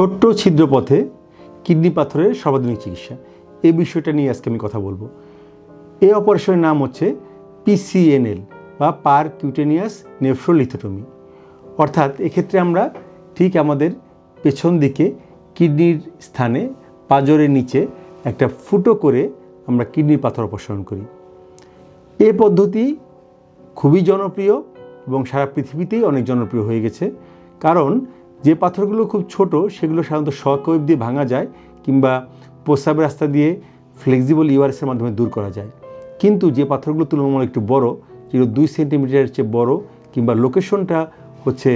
ছোট্ট ছিদ্রপথে কিডনি পাথরের সর্বাধুনিক চিকিৎসা। এই বিষয়টা নিয়ে আজকে আমি কথা বলব। এই অপারেশনের নাম হচ্ছে পিসিএনএল বা পার কিউটেনিয়াস নেফ্রোলিথোটমি। অর্থাৎ এক্ষেত্রে আমরা ঠিক আমাদের পেছন দিকে কিডনির স্থানে পাজরের নিচে একটা ফুটো করে আমরা কিডনির পাথর অপসারণ করি। এ পদ্ধতি খুবই জনপ্রিয় এবং সারা পৃথিবীতেই অনেক জনপ্রিয় হয়ে গেছে। কারণ যে পাথরগুলো খুব ছোট, সেগুলো সাধারণত শকওয়েভ দিয়ে ভাঙা যায় কিংবা প্রস্রাবের রাস্তা দিয়ে ফ্লেক্সিবল ইউআরএসের মাধ্যমে দূর করা যায়। কিন্তু যে পাথরগুলো তুলনামূলক একটু বড়, যেগুলো দুই সেন্টিমিটারের চেয়ে বড় কিংবা লোকেশনটা হচ্ছে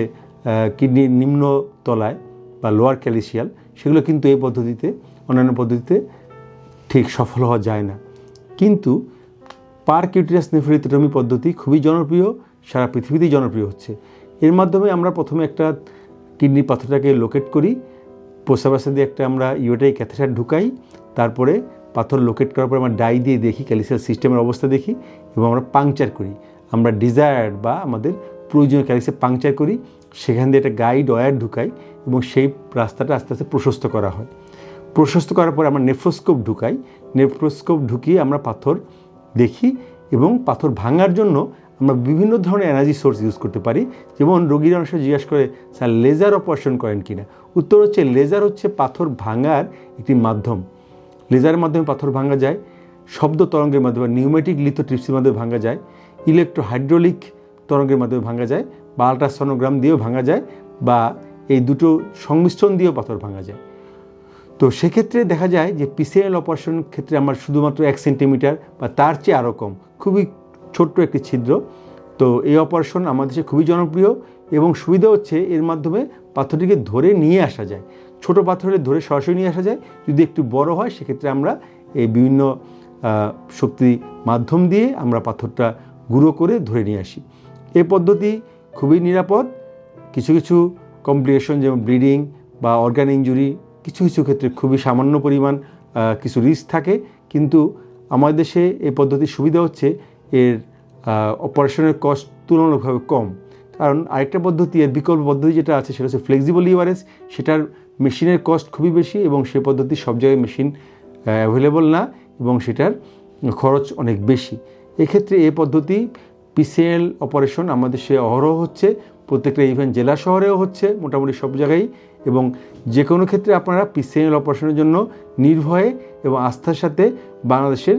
কিডনির নিম্ন তলায় বা লোয়ার ক্যালিসিয়াল সেগুলো কিন্তু এই পদ্ধতিতে, অন্যান্য পদ্ধতিতে ঠিক সফল হওয়া যায় না। কিন্তু পার কিউটিরাস নেফ্রিটোটমি পদ্ধতি খুবই জনপ্রিয়, সারা পৃথিবীতেই জনপ্রিয় হচ্ছে। এর মাধ্যমে আমরা প্রথমে একটা কিডনি পাথরটাকে লোকেট করি। প্রস্রাবাসা দিয়ে একটা আমরা ইউটাই ক্যাথেটার ঢুকাই। তারপরে পাথর লোকেট করার পর আমরা ডাই দিয়ে দেখি ক্যালিসিয়াল সিস্টেমের অবস্থা দেখি এবং আমরা পাংচার করি। আমরা ডিজায়ার্ড বা আমাদের প্রয়োজনীয় ক্যালিসিয়াল পাংচার করি। সেখান দিয়ে একটা গাইড ওয়ার ঢুকাই এবং সেই রাস্তাটা আস্তে আস্তে প্রশস্ত করা হয়। প্রশস্ত করার পর আমরা নেফ্রোস্কোপ ঢুকাই। নেফ্রোস্কোপ ঢুকিয়ে আমরা পাথর দেখি এবং পাথর ভাঙার জন্য আমরা বিভিন্ন ধরনের এনার্জি সোর্স ইউজ করতে পারি। যেমন রোগীরা অনেক জিজ্ঞাসা করে, স্যার লেজার অপারেশন করেন কিনা? উত্তর হচ্ছে লেজার হচ্ছে পাথর ভাঙার একটি মাধ্যম। লেজারের মাধ্যমে পাথর ভাঙা যায়, শব্দ তরঙ্গের মাধ্যমে নিউমেটিক লিথোট্রিপসের মাধ্যমে ভাঙা যায় ইলেকট্রো হাইড্রোলিক তরঙ্গের মাধ্যমে ভাঙা যায়, বা আল্ট্রাসনোগ্রাম দিয়েও ভাঙা যায়, বা এই দুটো সংমিশ্রণ দিয়েও পাথর ভাঙা যায়। তো সেক্ষেত্রে দেখা যায় যে পিসিএল অপারেশন ক্ষেত্রে আমার শুধুমাত্র এক সেন্টিমিটার বা তার চেয়ে আরও কম। খুবই ছোট্ট একটি ছিদ্র। তো এই অপারেশন আমাদের দেশে খুবই জনপ্রিয় এবং সুবিধা হচ্ছে এর মাধ্যমে পাথরটিকে ধরে নিয়ে আসা যায়। ছোট পাথর হলে ধরে সরাসরি নিয়ে আসা যায়। যদি একটু বড় হয়, সেক্ষেত্রে আমরা এই বিভিন্ন শক্তি মাধ্যম দিয়ে আমরা পাথরটা গুঁড়ো করে ধরে নিয়ে আসি। এই পদ্ধতি খুবই নিরাপদ। কিছু কিছু কমপ্লিকেশন যেমন ব্লিডিং বা অর্গান ইঞ্জুরি কিছু কিছু ক্ষেত্রে খুবই সামান্য পরিমাণ কিছু রিস্ক থাকে। কিন্তু আমাদের দেশে এই পদ্ধতির সুবিধা হচ্ছে এর অপারেশনের কস্ট তুলনামূলকভাবে কম। কারণ আরেকটা পদ্ধতি, এর বিকল্প পদ্ধতি যেটা আছে, সেটা হচ্ছে ফ্লেক্সিবল ইউআরএস সেটার মেশিনের কস্ট খুবই বেশি এবং সেই পদ্ধতি সব জায়গায় মেশিন অ্যাভেলেবল না এবং সেটার খরচ অনেক বেশি। এক্ষেত্রে এ পদ্ধতি পিসিএল অপারেশন আমাদের সে অহরহ হচ্ছে, প্রত্যেকটা ইভেন জেলা শহরেও হচ্ছে, মোটামুটি সব জায়গায়। এবং যে কোনো ক্ষেত্রে আপনারা পিসিএল অপারেশনের জন্য নির্ভয়ে এবং আস্থার সাথে বাংলাদেশের